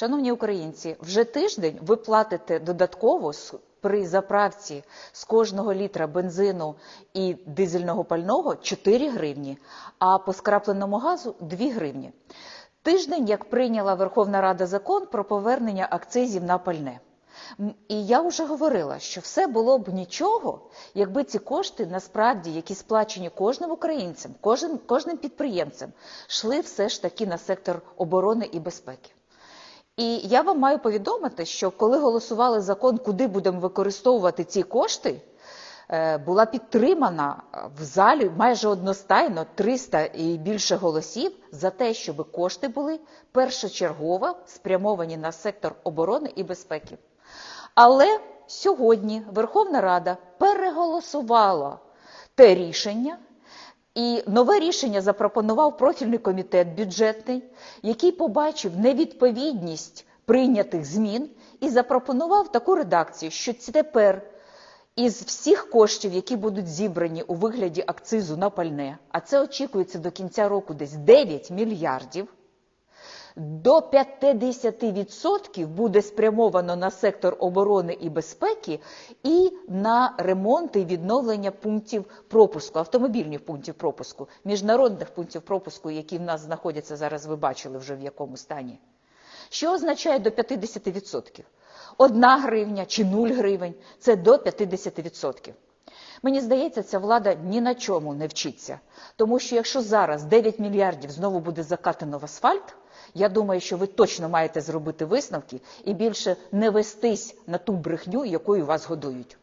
Шановні українці, вже тиждень ви платите додатково при заправці з кожного літра бензину і дизельного пального 4 гривні, а по скрапленому газу 2 гривні. Тиждень, як прийняла Верховна Рада закон про повернення акцизів на пальне. І я вже говорила, що все було б нічого, якби ці кошти насправді, які сплачені кожним українцем, кожен, кожним підприємцем, йшли все ж таки на сектор оборони і безпеки. І я вам маю повідомити, що коли голосували закон, куди будемо використовувати ці кошти, е, була підтримана е, в залі майже одностайно 300 і більше голосів за те, щоб кошти були першочергово спрямовані на сектор оборони і безпеки. Але сьогодні Верховна Рада переголосувала те рішення, і нове рішення запропонував профільний комітет бюджетний, який побачив невідповідність прийнятих змін і запропонував таку редакцію, що тепер із всіх коштів, які будуть зібрані у вигляді акцизу на пальне, а це очікується до кінця року десь 9 мільярдів, до 50% буде спрямовано на сектор оборони і безпеки і на ремонт і відновлення пунктів пропуску, автомобільних пунктів пропуску, міжнародних пунктів пропуску, які в нас знаходяться зараз, ви бачили вже в якому стані. Що означає до 50%? Одна гривня чи 0 гривень це до 50%. Мені здається, ця влада ні на чому не вчиться. Тому що якщо зараз 9 мільярдів знову буде закатано в асфальт, я думаю, що ви точно маєте зробити висновки і більше не вестись на ту брехню, якою вас годують.